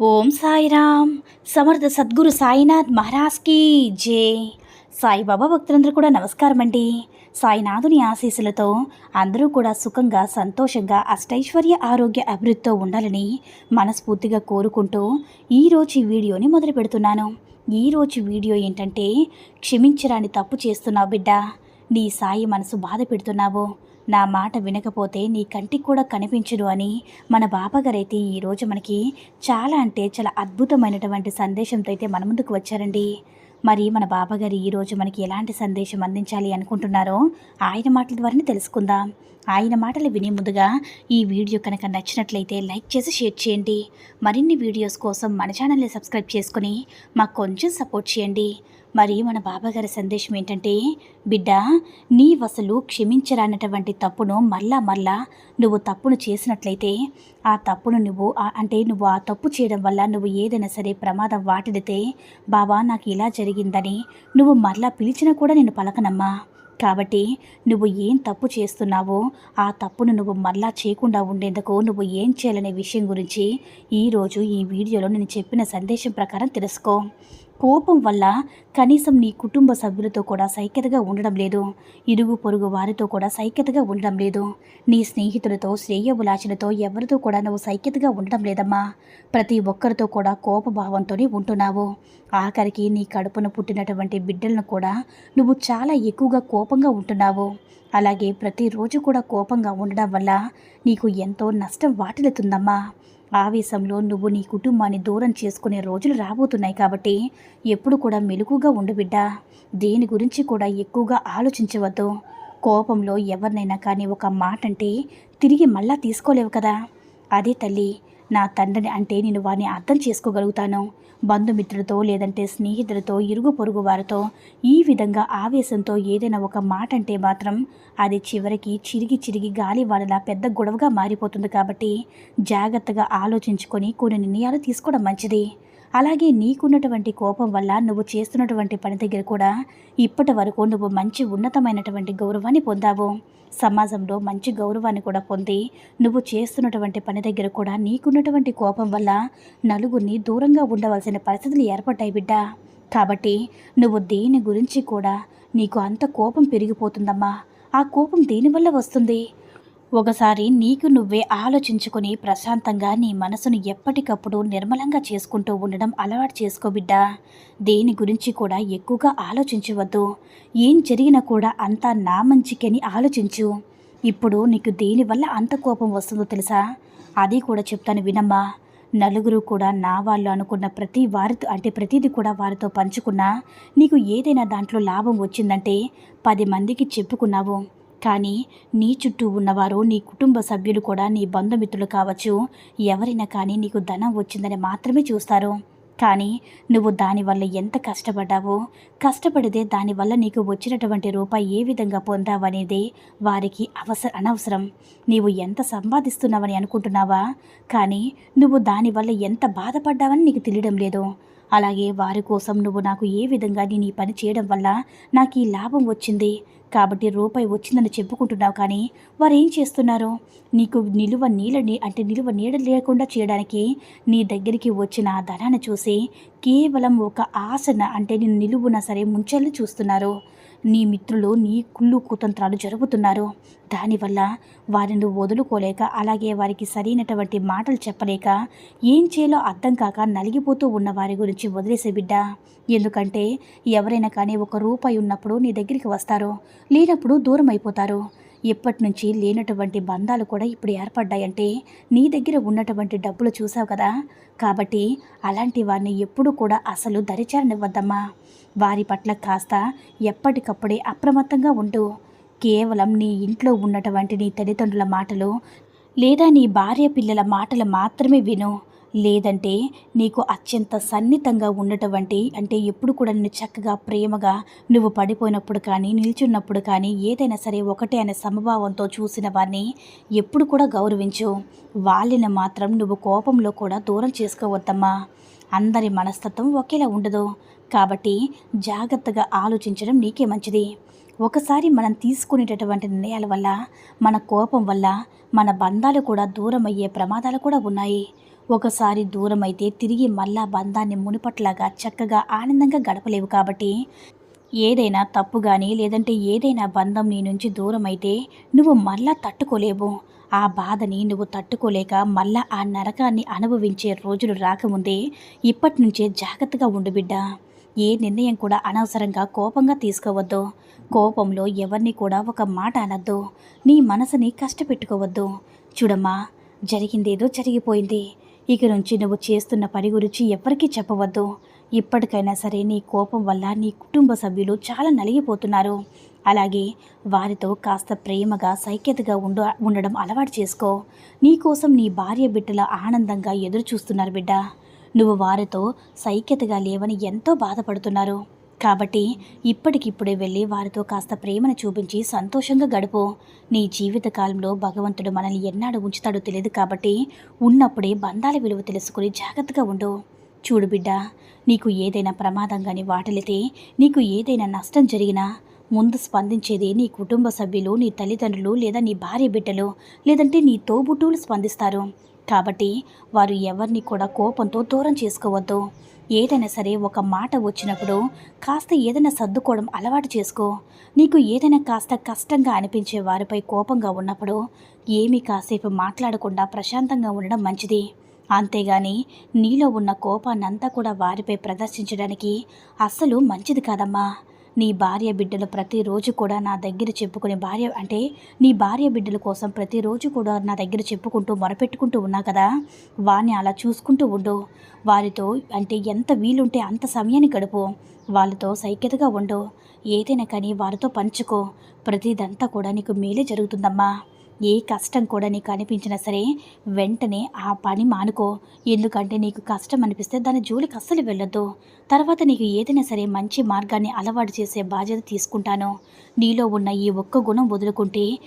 ఓం సాయిరామ్. సమర్థ సద్గురు సాయినాథ్ మహారాజ్కి జే. సాయిబాబా భక్తులందరూ కూడా నమస్కారం అండి. సాయినాథుని ఆశీస్సులతో అందరూ కూడా సుఖంగా సంతోషంగా అష్టైశ్వర్య ఆరోగ్య అభివృద్ధితో ఉండాలని మనస్ఫూర్తిగా కోరుకుంటూ ఈరోజు ఈ వీడియోని మొదలు పెడుతున్నాను. ఈరోజు వీడియో ఏంటంటే క్షమించరాని తప్పు చేస్తున్నావు బిడ్డ. నీ సాయి మనసు బాధ పెడుతున్నావు. నా మాట వినకపోతే నీ కంటికి కూడా కనిపించదు అని మన బాబాగారైతే ఈరోజు మనకి చాలా అంటే చాలా అద్భుతమైనటువంటి సందేశంతో అయితే మన ముందుకు వచ్చారండి. మరి మన బాబాగారు ఈరోజు మనకి ఎలాంటి సందేశం అందించాలి అనుకుంటున్నారో ఆయన మాటల ద్వారానే తెలుసుకుందాం. ఆయన మాటలు వినే ముందుగా ఈ వీడియో కనుక నచ్చినట్లయితే లైక్ చేసి షేర్ చేయండి. మరిన్ని వీడియోస్ కోసం మన ఛానల్ని సబ్స్క్రైబ్ చేసుకుని మాకు కొంచెం సపోర్ట్ చేయండి. మరి మన బాబాగారి సందేశం ఏంటంటే బిడ్డ నీ వసలు క్షమించరానటువంటి తప్పును మళ్ళా మళ్ళా నువ్వు తప్పును చేసినట్లయితే ఆ తప్పును నువ్వు అంటే నువ్వు ఆ తప్పు చేయడం వల్ల నువ్వు ఏదైనా సరే ప్రమాదం వాటిడితే బాబా నాకు ఇలా జరిగిందని నువ్వు మరలా పిలిచినా కూడా నేను పలకనమ్మా. కాబట్టి నువ్వు ఏం తప్పు చేస్తున్నావో ఆ తప్పును నువ్వు మళ్ళా చేయకుండా ఉండేందుకు నువ్వు ఏం చేయాలనే విషయం గురించి ఈరోజు ఈ వీడియోలో నేను చెప్పిన సందేశం ప్రకారం తెలుసుకో. కోపం వల్ల కనీసం నీ కుటుంబ సభ్యులతో కూడా సైక్యతగా ఉండడం లేదు. ఇరుగు పొరుగు వారితో కూడా సైక్యతగా ఉండడం లేదు. నీ స్నేహితులతో శ్రేయబులాచులతో ఎవరితో కూడా నువ్వు సైక్యతగా ఉండడం లేదమ్మా. ప్రతి ఒక్కరితో కూడా కోపభావంతోనే ఉంటున్నావు. ఆఖరికి నీ కడుపున పుట్టినటువంటి బిడ్డలను కూడా నువ్వు చాలా ఎక్కువగా కోపంగా ఉంటున్నావు. అలాగే ప్రతిరోజు కూడా కోపంగా ఉండడం వల్ల నీకు ఎంతో నష్టం వాటిల్లుతుందమ్మా. ఆవేశంలో నువ్వు నీ కుటుంబాన్ని దూరం చేసుకునే రోజులు రాబోతున్నాయి కాబట్టి ఎప్పుడు కూడా మెలకుగా ఉండు బిడ్డ. దేని గురించి కూడా ఎక్కువగా ఆలోచించవద్దు. కోపంలో ఎవరినైనా కానీ ఒక మాట అంటే తిరిగి మళ్ళా తీసుకోలేవు కదా. అదే తల్లి నా తండ్రిని అంటే నేను వారిని అర్థం చేసుకోగలుగుతాను. బంధుమిత్రులతో లేదంటే స్నేహితులతో ఇరుగు పొరుగు వారితో ఈ విధంగా ఆవేశంతో ఏదైనా ఒక మాట అంటే మాత్రం అది చివరికి చిరిగి చిరిగి గాలి వాళ్ళలా పెద్ద గొడవగా మారిపోతుంది కాబట్టి జాగ్రత్తగా ఆలోచించుకొని కొన్ని నిర్ణయాలు తీసుకోవడం మంచిది. అలాగే నీకున్నటువంటి కోపం వల్ల నువ్వు చేస్తున్నటువంటి పని దగ్గర కూడా ఇప్పటి వరకు నువ్వు మంచి ఉన్నతమైనటువంటి గౌరవాన్ని పొందావు. సమాజంలో మంచి గౌరవాన్ని కూడా పొంది నువ్వు చేస్తున్నటువంటి పని దగ్గర కూడా నీకున్నటువంటి కోపం వల్ల నలుగురిని దూరంగా ఉండవలసిన పరిస్థితులు ఏర్పడ్డాయి బిడ్డ. కాబట్టి నువ్వు దేని గురించి కూడా నీకు అంత కోపం పెరిగిపోతుందమ్మా. ఆ కోపం దేనివల్ల వస్తుంది? ఒకసారి నీకు నువ్వే ఆలోచించుకొని ప్రశాంతంగా నీ మనసును ఎప్పటికప్పుడు నిర్మలంగా చేసుకుంటూ ఉండడం అలవాటు చేసుకో బిడ్డా. దేని గురించి కూడా ఎక్కువగా ఆలోచించవద్దు. ఏం జరిగినా కూడా అంతా నా మంచికని ఆలోచించు. ఇప్పుడు నీకు దేనివల్ల అంత కోపం వస్తుందో తెలుసా? అది కూడా చెప్తాను వినమ్మా. నలుగురు కూడా నా వాళ్ళు అనుకున్న ప్రతి వారితో అంటే ప్రతిదీ కూడా వారితో పంచుకున్నా నీకు ఏదైనా దాంట్లో లాభం వచ్చిందంటే పది మందికి చెప్పుకున్నావు. కానీ నీ చుట్టూ ఉన్నవారు నీ కుటుంబ సభ్యులు కూడా నీ బంధుమిత్రులు కావచ్చు. ఎవరైనా కానీ నీకు ధనం వచ్చిందని మాత్రమే చూస్తారు. కానీ నువ్వు దానివల్ల ఎంత కష్టపడ్డావో కష్టపడితే దానివల్ల నీకు వచ్చినటువంటి రూపాయి ఏ విధంగా పొందావనేది వారికి అవసర అనవసరం. నీవు ఎంత సంపాదిస్తున్నావని అనుకుంటున్నావా? కానీ నువ్వు దానివల్ల ఎంత బాధపడ్డావని నీకు తెలియడం లేదు. అలాగే వారి కోసం నువ్వు నాకు ఏ విధంగా నేను ఈ పని చేయడం వల్ల నాకు ఈ లాభం వచ్చింది. కాబట్టి రూపాయి వచ్చిందని చెప్పుకుంటున్నావు కానీ వారు ఏం చేస్తున్నారు? నీకు నిలువ నీళ్ళని అంటే నిలువ నీడ లేకుండా చేయడానికి నీ దగ్గరికి వచ్చిన ఆ ధనాన్ని చూసి కేవలం ఒక ఆసన అంటే నేను నిలువున సరే ముంచెల్ని చూస్తున్నారు. నీ మిత్రులు నీ కుళ్ళు కుతంత్రాలు జరుపుతున్నారు. దానివల్ల వారిని వదులుకోలేక అలాగే వారికి సరైనటువంటి మాటలు చెప్పలేక ఏం చేయాలో అర్థం కాక నలిగిపోతూ ఉన్న వారి గురించి వదిలేసే బిడ్డ. ఎందుకంటే ఎవరైనా కానీ ఒక రూపాయి ఉన్నప్పుడు నీ దగ్గరికి వస్తారు. లేనప్పుడు దూరం అయిపోతారు. ఎప్పటి నుంచి లేనటువంటి బంధాలు కూడా ఇప్పుడు ఏర్పడ్డాయంటే నీ దగ్గర ఉన్నటువంటి డబ్బులు చూసావు కదా? కాబట్టి అలాంటి వారిని ఎప్పుడు కూడా అసలు దరిచారనివ్వద్దమ్మా. వారి పట్ల కాస్త ఎప్పటికప్పుడే అప్రమత్తంగా ఉండు. కేవలం నీ ఇంట్లో ఉన్నటువంటి నీ తల్లిదండ్రుల మాటలు లేదా నీ భార్య పిల్లల మాటలు మాత్రమే విను. లేదంటే నీకు అత్యంత సన్నిహితంగా ఉండటవంటి అంటే ఎప్పుడు కూడా నిన్ను చక్కగా ప్రేమగా నువ్వు పడిపోయినప్పుడు కానీ నిల్చున్నప్పుడు కానీ ఏదైనా సరే ఒకటే అనే సమభావంతో చూసిన వారిని ఎప్పుడు కూడా గౌరవించు. వాళ్ళని మాత్రం నువ్వు కోపంలో కూడా దూరం చేసుకోవద్దమ్మా. అందరి మనస్తత్వం ఒకేలా ఉండదు. కాబట్టి జాగ్రత్తగా ఆలోచించడం నీకే మంచిది. ఒకసారి మనం తీసుకునేటటువంటి నిర్ణయాల వల్ల మన కోపం వల్ల మన బంధాలు కూడా దూరం అయ్యే ప్రమాదాలు కూడా ఉన్నాయి. ఒకసారి దూరమైతే తిరిగి మళ్ళా బంధాన్ని మునుపట్లాగా చక్కగా ఆనందంగా గడపలేవు కాబట్టి ఏదైనా తప్పు కానీ లేదంటే ఏదైనా బంధం నీ నుంచి దూరం అయితే నువ్వు మళ్ళా తట్టుకోలేవు. ఆ బాధని నువ్వు తట్టుకోలేక మళ్ళా ఆ నరకాన్ని అనుభవించే రోజులు రాకముందే ఇప్పటి నుంచే జాగ్రత్తగా ఉండు బిడ్డ. ఏ నిర్ణయం కూడా అనవసరంగా కోపంగా తీసుకోవద్దు. కోపంలో ఎవరిని కూడా ఒక మాట అనద్దు. నీ మనసుని కష్టపెట్టుకోవద్దు. చూడమ్మా జరిగిందేదో జరిగిపోయింది. ఇక నుంచి నువ్వు చేస్తున్న పని గురించి ఎవరికీ చెప్పవద్దు. ఇప్పటికైనా సరే నీ కోపం వల్ల నీ కుటుంబ సభ్యులు చాలా నలిగిపోతున్నారు. అలాగే వారితో కాస్త ప్రేమగా సైక్యతగా ఉండ ఉండడం అలవాటు చేసుకో. నీకోసం నీ భార్య బిడ్డల ఆనందంగా ఎదురు చూస్తున్నారు బిడ్డ. నువ్వు వారితో సైక్యతగా లేవని ఎంతో బాధపడుతున్నారు. కాబట్టి ఇప్పటికిప్పుడే వెళ్ళి వారితో కాస్త ప్రేమను చూపించి సంతోషంగా గడుపు. నీ జీవితకాలంలో భగవంతుడు మనల్ని ఎన్నాడు ఉంచుతాడో తెలియదు కాబట్టి ఉన్నప్పుడే బంధాల విలువ తెలుసుకుని జాగ్రత్తగా ఉండు. చూడు బిడ్డ నీకు ఏదైనా ప్రమాదం కానీ వాటలితే నీకు ఏదైనా నష్టం జరిగినా ముందు స్పందించేది నీ కుటుంబ సభ్యులు నీ తల్లిదండ్రులు లేదా నీ భార్య బిడ్డలు లేదంటే నీ తోబుట్టువులు స్పందిస్తారు. కాబట్టి వారు ఎవరిని కూడా కోపంతో దూరం చేసుకోవద్దు. ఏదైనా సరే ఒక మాట వచ్చినప్పుడు కాస్త ఏదైనా సర్దుకోవడం అలవాటు చేసుకో. నీకు ఏదైనా కాస్త కష్టంగా అనిపించే వారిపై కోపంగా ఉన్నప్పుడు ఏమీ కాసేపు మాట్లాడకుండా ప్రశాంతంగా ఉండడం మంచిది. అంతేగాని నీలో ఉన్న కోపాన్నంతా కూడా వారిపై ప్రదర్శించడానికి అస్సలు మంచిది కాదమ్మా. నీ భార్య బిడ్డలు ప్రతిరోజు కూడా నా దగ్గర చెప్పుకునే భార్య అంటే నీ భార్య బిడ్డల కోసం ప్రతిరోజు కూడా నా దగ్గర చెప్పుకుంటూ మొరపెట్టుకుంటూ ఉన్నా కదా వారిని అలా చూసుకుంటూ ఉండు. వారితో అంటే ఎంత వీలుంటే అంత సమయాన్ని గడుపు. వాళ్ళతో సైక్యతగా ఉండు. ఏదైనా కానీ వారితో పంచుకో. ప్రతిదంతా కూడా నీకు మేలే జరుగుతుందమ్మా. ఏ కష్టం కూడా నీకు అనిపించినా సరే వెంటనే ఆ పని మానుకో. ఎందుకంటే నీకు కష్టం అనిపిస్తే దాని జోలికి అస్సలు వెళ్ళొద్దు. తర్వాత నీకు ఏదైనా సరే మంచి మార్గాన్ని అలవాటు చేసే బాధ్యత తీసుకుంటాను. నీలో ఉన్న ఈ ఒక్క గుణం వదులుకుంటే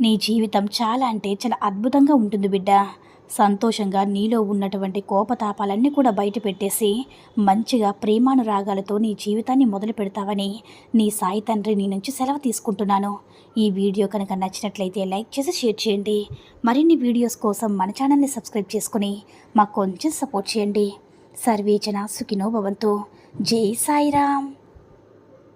నీ జీవితం చాలా అంటే చాలా అద్భుతంగా ఉంటుంది బిడ్డ. సంతోషంగా నీలో ఉన్నటువంటి కోపతాపాలన్నీ కూడా బయట పెట్టేసి మంచిగా ప్రేమానురాగాలతో నీ జీవితాన్ని మొదలు పెడతావని నీ సాయి తండ్రి నీ నుంచి సెలవు తీసుకుంటున్నాను. ఈ వీడియో కనుక నచ్చినట్లయితే లైక్ చేసి షేర్ చేయండి. మరిన్ని వీడియోస్ కోసం మన ఛానల్ని సబ్స్క్రైబ్ చేసుకుని మాకు కొంచెం సపోర్ట్ చేయండి. సర్వేచన సుఖినో భవంతు. జై సాయిరామ్.